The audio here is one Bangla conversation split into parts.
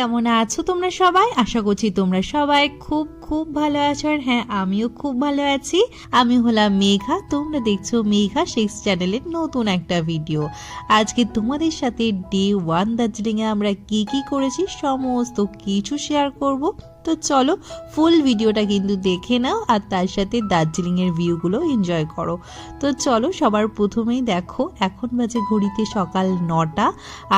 কেমন আছো তোমরা সবাই? আশা করছি তোমরা সবাই খুব খুব ভালো আছো। আর হ্যাঁ আমিও খুব ভালো আছি। আমি হলাম মেঘা। তোমরা দেখছ মেঘা শেক্স চ্যানেলের নতুন একটা ভিডিও আজকে তোমাদের সাথে ডে ওয়ান দার্জিলিংয়ে আমরা কি কি করেছি? সমস্ত কিছু শেয়ার করব। তো চলো ফুল ভিডিওটা কিন্তু দেখে নাও আর তার সাথে দার্জিলিংয়ের ভিউগুলো এনজয় করো। তো চলো সবার প্রথমেই দেখো, এখন বাজে ঘড়িতে সকাল নটা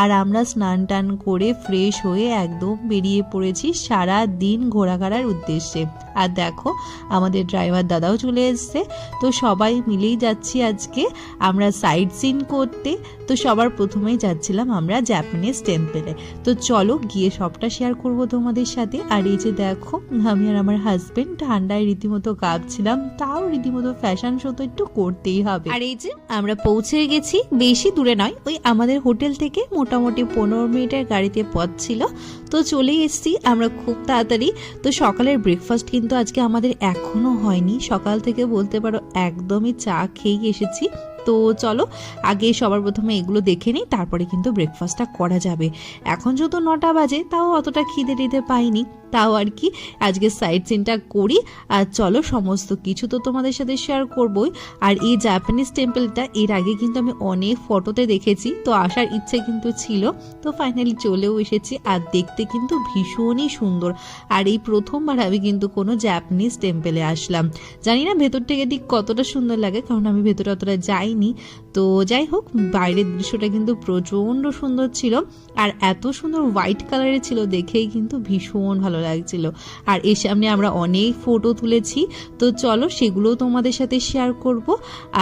আর আমরা স্নান টান করে ফ্রেশ হয়ে একদম বেরিয়ে পড়েছি সারা দিন ঘোরাঘাড়ার উদ্দেশ্যে। আর দেখো, আমাদের ড্রাইভার দাদাও চলে এসছে। তো সবাই মিলেই যাচ্ছি আজকে আমরা সাইট সিন করতে। তো সবার প্রথমেই যাচ্ছিলাম আমরা জাপানিজ টেম্পেলে তো চলো গিয়ে সবটা শেয়ার করব তোমাদের সাথে। আর এই যে দেখো, আমি আর আমার হাজবেন্ড ঠান্ডায় রীতিমতো কাঁপছিলাম, তাও রীতিমতো ফ্যাশন শো তো একটু করতেই হবে। আর এই যে, আমরা পৌঁছে গেছি, বেশি দূরে নয়, ওই আমাদের হোটেল থেকে মোটামুটি পনেরো মিনিটের গাড়িতে পথ ছিল। তো চলে এসেছি আমরা খুব তাড়াতাড়ি। তো সকালের ব্রেকফাস্ট কিন্তু আজকে আমাদের এখনও হয়নি, সকাল থেকে বলতে পারো একদমই চা খেয়েই এসেছি। তো চলো, আগে সবার প্রথমে এগুলো দেখে নিই, তারপরে কিন্তু ব্রেকফাস্টটা করা যাবে। এখন যেহেতু নটা বাজে, তাও অতটা খিদে টিদে পাইনি। তাও আর কি, আজকে সাইড সিনটা করি। আর চলো, সমস্ত কিছু তো তোমাদের সাথে শেয়ার করবই। আর এই জাপানিজ টেম্পলটা এর আগে কিন্তু আমি অনেক ফটোতে দেখেছি, তো আসার ইচ্ছে কিন্তু ছিল। তো ফাইনালি চলেও এসেছি, আর দেখতে কিন্তু ভীষণই সুন্দর। আর এই প্রথমবার আমি কিন্তু কোনো জাপানিজ টেম্পলে আসলাম। জানি না ভেতর থেকে ঠিক কতটা সুন্দর লাগে, কারণ আমি ভেতরে অতটা যাইনি তো যাই হোক, বাইরের দৃশ্যটা কিন্তু প্রচণ্ড সুন্দর ছিল আর এত সুন্দর হোয়াইট কালারের ছিল দেখেই কিন্তু ভীষণ ভালো লাগছিল। আর এর সামনে আমরা অনেক ফটো তুলেছি। তো চলো সেগুলোও তোমাদের সাথে শেয়ার করব।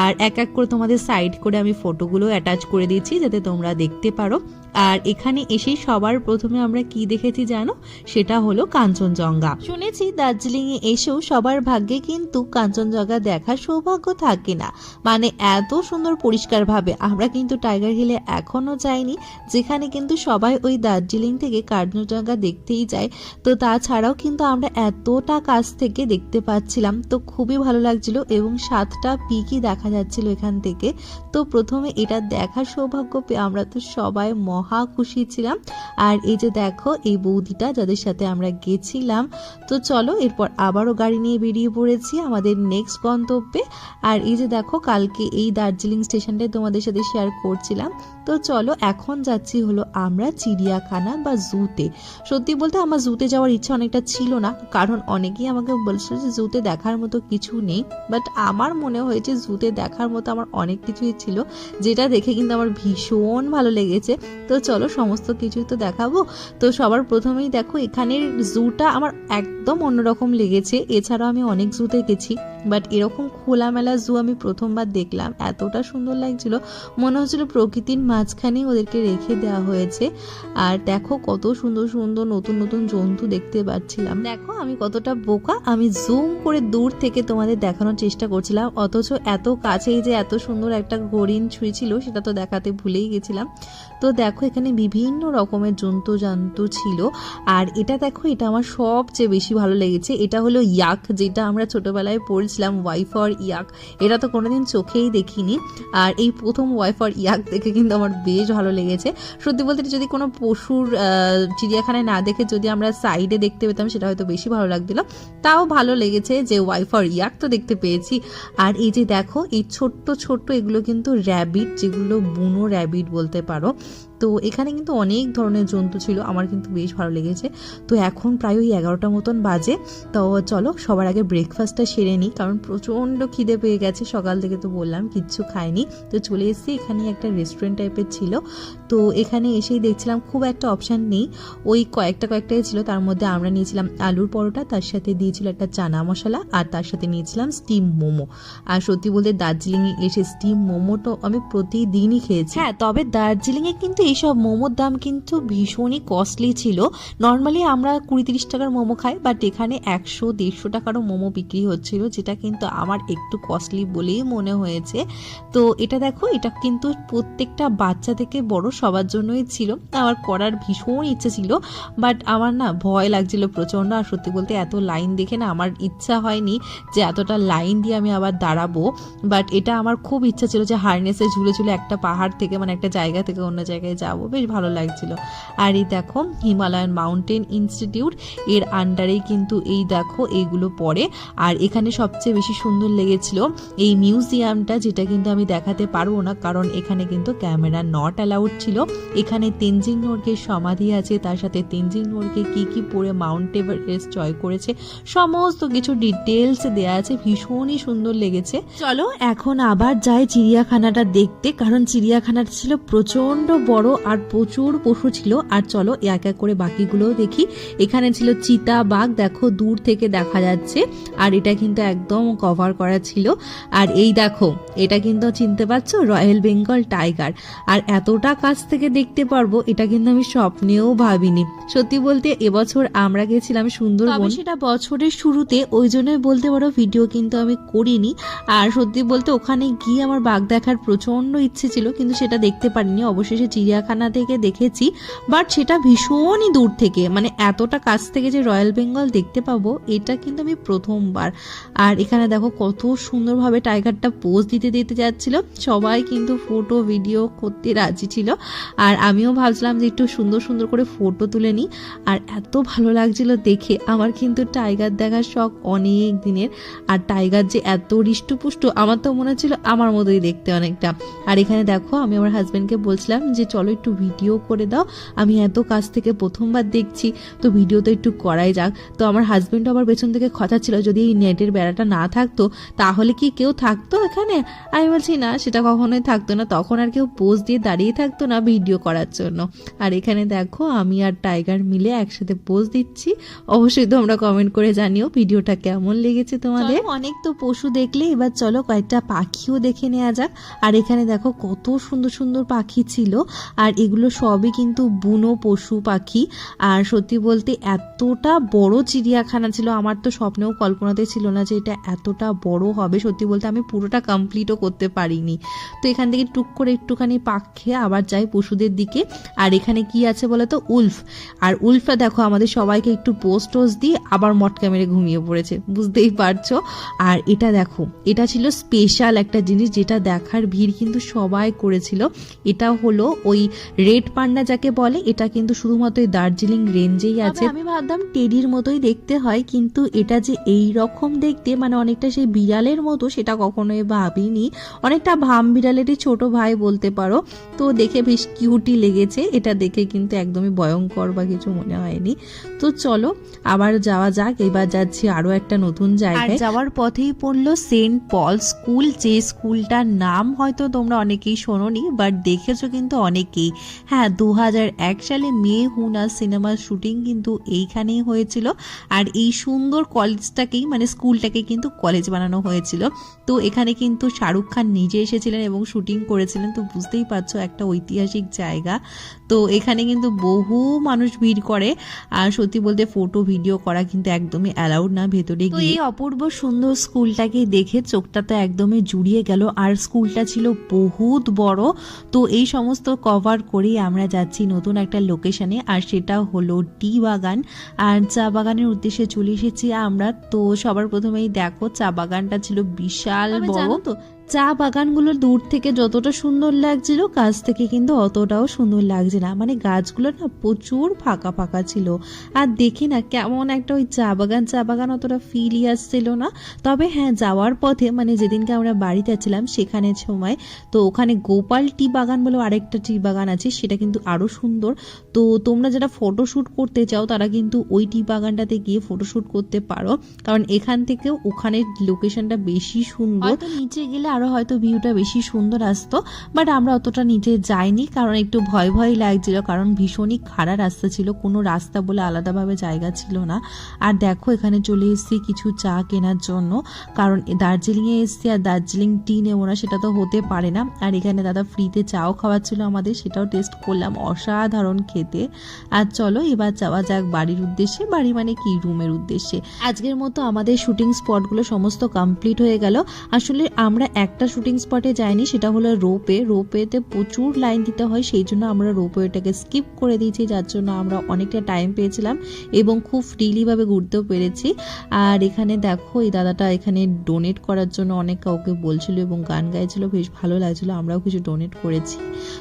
আর এক এক করে তোমাদের সাইড করে আমি ফটোগুলো অ্যাটাচ করে দিয়েছি যাতে তোমরা দেখতে পারো। আর এখানে এসে সবার প্রথমে আমরা কি দেখেছি জানো? সেটা হলো কাঞ্চনজঙ্ঘা। শুনেছি দার্জিলিং এ এসেও সবার ভাগ্যে কিন্তু কাঞ্চনজঙ্ঘা দেখার সৌভাগ্য থাকে না। মানে এত সুন্দর পরিষ্কার ভাবে আমরা কিন্তু টাইগার হিলে এখনও যাইনি, যেখানে কিন্তু সবাই ওই দার্জিলিং থেকে কাঞ্চনজঙ্ঘা দেখতেই যায়। তো তাছাড়াও কিন্তু আমরা এতটা কাছ থেকে দেখতে পাচ্ছিলাম। তো খুবই ভালো লাগছিল এবং সাতটা পিকই দেখা যাচ্ছিল এখান থেকে। তো প্রথমে এটা দেখার সৌভাগ্য পেয়ে আমরা তো সবাই মহা খুশি ছিলাম। আর এই যে দেখো, এই বৌদিটা যাদের সাথে আমরা গেছিলাম, তো চলো এরপর আবারও গাড়ি নিয়ে বেরিয়ে পড়েছি আমাদের নেক্সট গন্তব্যে। আর এই যে দেখো, কালকে এই দার্জিলিং স্টেশনটাই তোমাদের সাথে শেয়ার করছিলাম। তো চলো, এখন যাচ্ছি হলো আমরা চিড়িয়াখানা বা জুতে সত্যি বলতে আমার জুতে যাওয়ার ইচ্ছা অনেকটা ছিল না, কারণ অনেকেই আমাকে বলছিল যে জুতে দেখার মতো কিছু নেই। বাট আমার মনে হয়েছে জুতে দেখার মতো আমার অনেক কিছুই ছিল, যেটা দেখে কিন্তু আমার ভীষণ ভালো লেগেছে। তো চলো সমস্ত কিছুই তো দেখাবো। তো সবার প্রথমেই দেখো, এখানের জুটা আমার একদম অন্যরকম লেগেছে। এছাড়াও আমি অনেক জুতে গেছি বাট এরকম খোলামেলা জু আমি প্রথমবার দেখলাম। এতটা সুন্দর লাগছিল। মনে হচ্ছিল প্রকৃতির মাঝখানেই ওদেরকে রেখে দেওয়া হয়েছে। আর দেখো কত সুন্দর সুন্দর নতুন নতুন জন্তু দেখতে পাচ্ছিলাম। দেখো আমি কতটা বোকা। আমি জুম করে দূর থেকে তোমাদের দেখানোর চেষ্টা করছিলাম, অথচ এত কাছেই যে এত সুন্দর একটা হরিণ ছুঁয়েছিল সেটা তো দেখাতে ভুলেই গেছিলাম। তো দেখো এখানে বিভিন্ন রকমের জন্তু জন্তু ছিল। আর এটা দেখো, এটা আমার সবচেয়ে বেশি ভালো লেগেছে। এটা হলো ইয়াক, যেটা আমরা ছোটোবেলায় পড়ছিলাম ওয়াইফ অর ইয়াক। এটা তো কোনোদিন চোখেই দেখিনি। আর এই প্রথম ওয়াইফ অর ইয়াক দেখে কিন্তু আমার বেশ ভালো লেগেছে। সত্যি বলতে যদি কোনো পশুর চিড়িয়াখানায় না দেখে যদি আমরা সাইডে দেখতে পেতাম, সেটা হয়তো বেশি ভালো লাগছিল। তাও ভালো লেগেছে যে ওয়াইফ অর ইয়াক তো দেখতে পেয়েছি। আর এই যে দেখো, এই ছোট্ট ছোট্ট এগুলো কিন্তু র্যাবিট, যেগুলো বুনো র্যাবিট বলতে পারো। তো এখানে কিন্তু অনেক ধরনের জন্তু ছিল, আমার কিন্তু বেশ ভালো লেগেছে। তো এখন প্রায় ওই এগারোটা মতন বাজে, তো চলো সবার আগে ব্রেকফাস্টটা সেরে নিই, কারণ প্রচণ্ড খিদে পেয়ে গেছে, সকাল থেকে তো বললাম কিচ্ছু খাইনি। তো চলে এসেছি এখানে একটা রেস্টুরেন্ট টাইপের ছিল। তো এখানে এসেই দেখছিলাম খুব একটা অপশান নেই, ওই কয়েকটা কয়েকটাই ছিল, তার মধ্যে আমরা নিয়েছিলাম আলুর পরোটা, তার সাথে দিয়েছিল একটা চানা মশলা, আর তার সাথে নিয়েছিলাম স্টিম মোমো। আর সত্যি বলতে দার্জিলিংয়ে এসে স্টিম মোমোটা আমি প্রতিদিনই খেয়েছি। হ্যাঁ তবে দার্জিলিংয়ে কিন্তু এইসব মোমোর দাম কিন্তু ভীষণই কস্টলি ছিল। নর্মালি আমরা কুড়ি তিরিশ টাকার মোমো খাই বাট এখানে একশো, দেড়শো টাকারও মোমো বিক্রি হচ্ছিল, যেটা কিন্তু আমার একটু কস্টলি বলেই মনে হয়েছে। তো এটা দেখো, এটা কিন্তু প্রত্যেকটা বাচ্চা থেকে বড় সবার জন্যই ছিল। আমার করার ভীষণ ইচ্ছে ছিল বাট আমার না ভয় লাগছিল প্রচণ্ড, আর সত্যি বলতে এত লাইন দেখে না আমার ইচ্ছা হয়নি যে এতটা লাইন দিয়ে আমি আবার দাঁড়াবো। বাট এটা আমার খুব ইচ্ছা ছিল যে হারনেসে ঝুলে ঝুলে একটা পাহাড় থেকে মানে একটা জায়গা থেকে অন্য জায়গায় যাব। বেশ ভালো লাগছিল। আর এই দেখো, হিমালয়ান মাউন্টেন ইনস্টিটিউট, এর আন্ডারেই কিন্তু এই দেখো এইগুলো পড়ে। আর এখানে সবচেয়ে বেশি সুন্দর লেগেছিল এই মিউজিয়ামটা যেটা কিন্তু আমি দেখাতে পারব না, কারণ এখানে কিন্তু ক্যামেরা নট অ্যালাউড ছিল। এখানে তেনজিং নোরকে সমাধি আছে, তার সাথে তেনজিং নোরকে কি কি পরে মাউন্ট এভারেস্ট জয় করেছে, সমস্ত কিছু ডিটেলস দেয়া আছে, ভীষণই সুন্দর লেগেছে। চলো, এখন আবার যাই চিড়িয়াখানাটা দেখতে, কারণ চিড়িয়াখানাটা ছিল প্রচণ্ড বড় আর প্রচুর পশু ছিল। আর চলো এক এক করে বাকিগুলোও দেখি। এখানে ছিল চিতা বাঘ, দেখো দূর থেকে দেখা যাচ্ছে। আর এটা কিন্তু একদম কভার করা ছিল। আর এই দেখো, এটা কিন্তু চিনতে পারছ? রয়্যাল বেঙ্গল টাইগার আর এতটা কাছ থেকে দেখতে পারব, এটা কিন্তু আমি স্বপ্নেও ভাবিনি। সত্যি বলতে এবছর আমরা গেছিলাম সুন্দরবন। সেটা বছরের শুরুতে, ওই জন্যই বলতে পারো ভিডিও কিন্তু আমি করিনি। আর সত্যি বলতে ওখানে গিয়ে আমার বাঘ দেখার প্রচণ্ড ইচ্ছে ছিল, কিন্তু সেটা দেখতে পারিনি। অবশেষে চিড়িয়াখানা থেকে দেখেছি বাট সেটা ভীষণই দূর থেকে। মানে এতটা কাছ থেকে যে রয়্যাল বেঙ্গল দেখতে পাবো, এটা কিন্তু আমি প্রথমবার। আর এখানে দেখো কত সুন্দরভাবে টাইগারটা পোজ দিতে দিতে যাচ্ছিল। সবাই কিন্তু ফটো ভিডিও করতে রাজি ছিল। আর আমিও ভাবছিলাম যে একটু সুন্দর সুন্দর করে ফটো তুলে নিই। আর এত ভালো লাগছিল দেখে, আমার কিন্তু টাইগার দেখার শখ অনেক দিনের। আর টাইগার যে এত হৃষ্টপুষ্ট, আমার তো মনে হচ্ছিল আমার মতোই দেখতে অনেকটা। আর এখানে দেখো আমি আমার হাজব্যান্ডকে বলছিলাম যে, চলো একটু ভিডিও করে দাও। আমি এত কাছ থেকে প্রথমবার দেখছি। তো ভিডিও তো একটু করাই যাক। তো আমার হাজব্যান্ড আবার পেছন থেকে কথা ছিল যদি এই নেটের বেড়াটা না থাকতো, তাহলে কি কেউ থাকতো এখানে? আমি বলছি, না, সেটা কখনোই থাকতো না। তখন আর কেউ পোজ দিয়ে দাঁড়িয়ে থাকতো না ভিডিও করার জন্য। আর এখানে দেখো, আমি আর টাইগার মিলে একসাথে পোজ দিচ্ছি। অবশ্যই তোমরা কমেন্ট করে জানিও ভিডিওটা কেমন লেগেছে তোমাদের। অনেক তো পশু দেখলে, এবার চলো কয়েকটা পাখিও দেখে নেওয়া যাক। আর এখানে দেখো, কত সুন্দর সুন্দর পাখি ছিল। আর এগুলো সবই কিন্তু বুনো পশু পাখি। আর সত্যি বলতে এতটা বড় চিড়িয়াখানা ছিল, আমার তো স্বপ্নেও কল্পনাতে ছিল না যে এটা এতটা বড় হবে। সত্যি বলতে আমি পুরোটা কমপ্লিটও করতে পারিনি। তো এখান থেকে টুক করে একটুখানি পাক খেয়ে আবার যাই পশুদের দিকে। আর এখানে কি আছে বলো তো উলফ। আর উলফটা দেখো, আমাদের সবাইকে একটু পোস্ট টোস্ট দিয়ে আবার মটকা মেরে ঘুমিয়ে পড়েছে। বুঝতেই পারছ? আর এটা দেখো, এটা ছিল স্পেশাল একটা জিনিস যেটা দেখার ভিড় কিন্তু সবাই করেছিল। এটা হলো ওই রেড পান্ডা যাকে বলে এটা কিন্তু শুধুমাত্র এই দার্জিলিং রেঞ্জেই আছে। আমি ভাবতাম টেডির মতোই দেখতে হয় কিন্তু এটা যে এই রকম দেখতে মানে অনেকটা সেই বিড়ালের মতো সেটা কখনোই ভাবিনি। অনেকটা ভাম বিড়ালেরই ছোট ভাই বলতে পারো। তো দেখে বেশ কিউটি লেগেছে এটা দেখে কিন্তু একদমই ভয়ঙ্কর বা কিছু মনে হয়নি। তো চলো আবার যাওয়া যাক এবার যাচ্ছি আরও একটা নতুন জায়গায়। যাওয়ার পথেই পড়ল সেন্ট পল স্কুল যে স্কুলটার নাম হয়তো তোমরা অনেকেই শোনোনি বাট দেখেছ কিন্তু অনেকেই হ্যাঁ দু হাজার এক সালে মে হুনা সিনেমার শুটিং কিন্তু এইখানেই হয়েছিল। আর এই সুন্দর কলেজটাকেই মানে স্কুলটাকে কিন্তু কলেজ বানানো হয়েছিল। তো এখানে কিন্তু শাহরুখ খান নিজে এসেছিলেন এবং শুটিং করেছিলেন তো বুঝতেই পারছ একটা ঐতিহাসিক জায়গা। তো এখানে কিন্তু বহু মানুষ ভিড় করে। আর সত্যি বলতে ফটো ভিডিও করা কিন্তু একদমই অ্যালাউড না ভেতরে গিয়ে। এই অপূর্ব সুন্দর স্কুলটাকে দেখে চোখটা তো একদমই জুড়িয়ে গেল। আর স্কুলটা ছিল বহুত বড়। তো এই সমস্ত কভার করেই আমরা যাচ্ছি নতুন একটা লোকেশানে আর সেটা হলো টি বাগান। আর চা বাগানের উদ্দেশ্যে চলে এসেছি আমরা। তো সবার প্রথমেই দেখো চা বাগানটা ছিল বিশাল বড়। তো চা বাগানগুলো দূর থেকে যতটা সুন্দর লাগছিল, কাছ থেকে কিন্তু অতটাও সুন্দর লাগছে না। মানে গাছগুলো না প্রচুর ফাঁকা ফাঁকা ছিল। আর দেখি না কেমন একটা ওই চা বাগান চা বাগান অতটা ফিলই আসছিল না। তবে হ্যাঁ যাওয়ার পথে মানে যেদিনকে আমরা বাড়িতে যাচ্ছিলাম সেখানে সময়, তো ওখানে গোপাল টি বাগান বলে আরেকটা টি বাগান আছে, সেটা কিন্তু আরও সুন্দর। তো তোমরা যারা ফটোশ্যুট করতে চাও, তারা কিন্তু ওই টি বাগানটাতে গিয়ে ফটোশ্যুট করতে পারো। কারণ এখান থেকেও ওখানে লোকেশনটা বেশি সুন্দর। নিচে গেলে আরও হয়তো ভিউটা বেশি সুন্দর আসতো বাট আমরা অতটা নিচে যাইনি, কারণ একটু ভয় ভয় লাগছিল, কারণ ভীষণই খাড়া রাস্তা ছিল, কোনো রাস্তা বলে আলাদাভাবে জায়গা ছিল না। আর দেখো, এখানে চলে এসেছি কিছু চা কেনার জন্য, কারণ দার্জিলিংয়ে এসেছি, আর দার্জিলিং টি নেব না, সেটা তো হতে পারে না। আর এখানে দাদা ফ্রিতে চাও খাওয়াচ্ছিল আমাদের, সেটাও টেস্ট করলাম, অসাধারণ খেতে। আর চলো, এবার যাওয়া যাক বাড়ির উদ্দেশ্যে। বাড়ি মানে কি? রুমের উদ্দেশ্যে। আজকের মতো আমাদের শুটিং স্পটগুলো সমস্ত কমপ্লিট হয়ে গেল। আসলে আমরা এক একটা শুটিং স্পটে যাইনি সেটা হলো রোপে রোপেতে প্রচুর লাইন দিতে হয়, সেই জন্য আমরা রোপওয়েটাকে স্কিপ করে দিয়েছি, যার জন্য আমরা অনেকটা টাইম পেয়েছিলাম এবং খুব ফ্রিলিভাবে ঘুরতেও পেরেছি। আর এখানে দেখো, এই দাদাটা এখানে ডোনেট করার জন্য অনেক কাউকে বলছিল এবং গান গাইছিল, বেশ ভালো লাগছিল, আমরাও কিছু ডোনেট করেছি।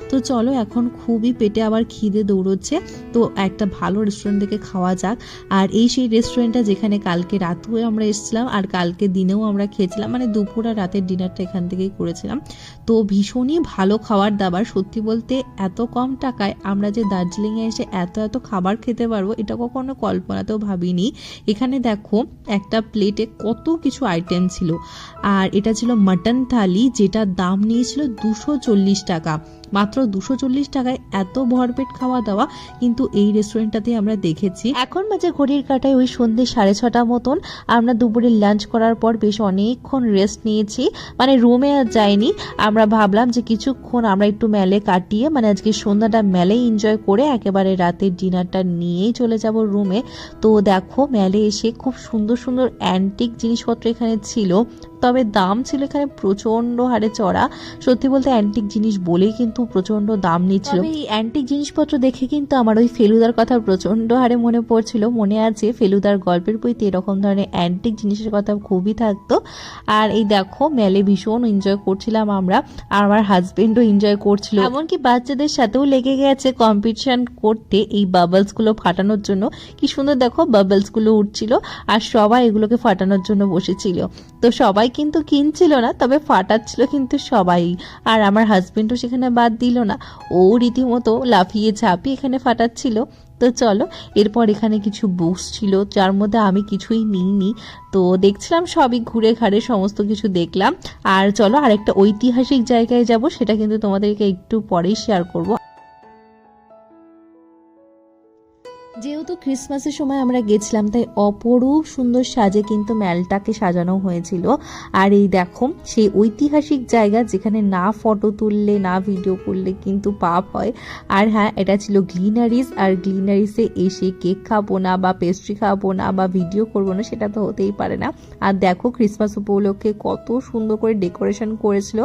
তো চলো, এখন খুবই পেটে আবার খিদে দৌড়চ্ছে। তো একটা ভালো রেস্টুরেন্ট থেকে খাওয়া যাক। আর এই সেই রেস্টুরেন্টটা যেখানে কালকে রাতেও আমরা এসেছিলাম, আর কালকে দিনেও আমরা খেয়েছিলাম মানে দুপুর আর রাতের ডিনারটা এখান থেকেই করেছিলাম। তো ভীষণই ভালো খাবার দাবার। সত্যি বলতে এত কম টাকায় আমরা যে দার্জিলিংয়ে এসে এত এত খাবার খেতে পারব, এটা কখনো কল্পনাতেও ভাবিনি। এখানে দেখো, একটা প্লেটে কত কিছু আইটেম ছিল। আর এটা ছিল মাটন থালি যেটার দাম নিয়েছিল দুশো চল্লিশ টাকা। মাত্র দুশো চল্লিশ টাকায় এত ভরপেট খাওয়া দাওয়া। কিন্তু এই রেস্টুরেন্টটাতে আমরা দেখেছি। এখন বাজে ঘড়ির কাটায় ওই সন্ধ্যে সাড়ে ছটা মতন। আমরা দুপুরে লাঞ্চ করার পর বেশ অনেকক্ষণ রেস্ট নিয়েছি। মানে রুমে আর যাইনি। আমরা ভাবলাম যে কিছুক্ষণ আমরা একটু মেলে কাটিয়ে মানে আজকে সন্ধ্যাটা মেলে এনজয় করে একেবারে রাতের ডিনারটা নিয়েই চলে যাব রুমে তো দেখো, মেলে এসে খুব সুন্দর সুন্দর অ্যান্টিক জিনিসপত্র এখানে ছিল। তবে দাম ছিল এখানে প্রচণ্ড হারে চড়া। সত্যি বলতে অ্যান্টিক জিনিস বলেই কিন্তু প্রচণ্ড দাম নিচ্ছিল। এই অ্যান্টিক জিনিসপত্র দেখে কিন্তু আমার ওই ফেলুদার কথা প্রচণ্ড হারে মনে পড়ছিল। মনে আছে ফেলুদার গল্পের বইতে এরকম ধরনের অ্যান্টিক জিনিসের কথা খুবই থাকতো। আর এই দেখো মেলে ভীষণ এনজয় করছিলাম আমরা। আর আমার হাজবেন্ডও এনজয় করছিল। এমনকি বাচ্চাদের সাথেও লেগে গেছে কম্পিটিশন করতে এই বাবলসগুলো ফাটানোর জন্য। কি সুন্দর দেখো বাবলসগুলো উঠছিল। আর সবাই এগুলোকে ফাটানোর জন্য বসেছিল। তো সবাই কিন্তু কিনছিল না, তবে ফাটাচ্ছিল কিন্তু সবাই। আর আমার হাজবেন্ডও সেখানে বাদ দিল না। ও রীতিমতো লাফিয়ে ঝাঁপিয়ে এখানে ফাটাচ্ছিল। তো চলো, এরপর এখানে কিছু বুকস ছিল, যার মধ্যে আমি কিছুই নিইনি। তো দেখছিলাম সবই ঘুরে ঘাড়ে সমস্ত কিছু দেখলাম। আর চলো, আরেকটা ঐতিহাসিক জায়গায় যাব, সেটা কিন্তু তোমাদেরকে একটু পরেই শেয়ার করব। যেহেতু ক্রিসমাসের সময় আমরা গেছিলাম, তাই অপরূপ সুন্দর সাজে কিন্তু মেলটাকে সাজানো হয়েছিল। আর এই দেখো, সেই ঐতিহাসিক জায়গা যেখানে না ফটো তুললে, না ভিডিও করলে কিন্তু পাপ হয়। আর হ্যাঁ এটা ছিল গ্লিনারিস আর গ্লিনারিসে এসে কেক খাব না বা পেস্ট্রি খাব না বা ভিডিও করব না, সেটা তো হতেই পারে না। আর দেখো ক্রিসমাস উপলক্ষে কত সুন্দর করে ডেকোরেশন করেছিল।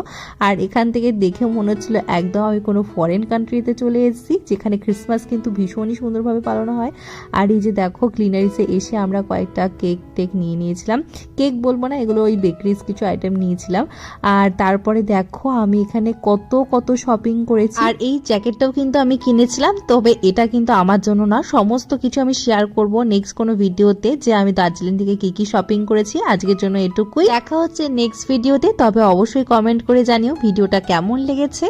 আর এখান থেকে দেখে মনে হচ্ছিল একদম আমি কোনো ফরেন কান্ট্রিতে চলে এসেছি, যেখানে ক্রিসমাস কিন্তু ভীষণই সুন্দরভাবে পালন হয়। আর এই যে দেখো ক্লিনারিসে এসে আমরা কয়েকটা কেক টেক নিয়ে নিয়েছিলাম। কেক বলব না, এগুলো ওই বেকারিজ কিছু আইটেম নিয়েছিলাম। আর তারপরে দেখো, আমি এখানে কত কত শপিং করেছি। আর এই জ্যাকেটটাও কিন্তু আমি কিনেছিলাম, তবে এটা কিন্তু আমার জন্য না। সমস্ত কিছু আমি শেয়ার করব নেক্সট কোনো ভিডিওতে যে আমি দার্জিলিং থেকে কি কি শপিং করেছি। আজকের জন্য এটুকুই। দেখা হচ্ছে নেক্সট ভিডিওতে তবে অবশ্যই কমেন্ট করে জানিও ভিডিওটা কেমন লেগেছে।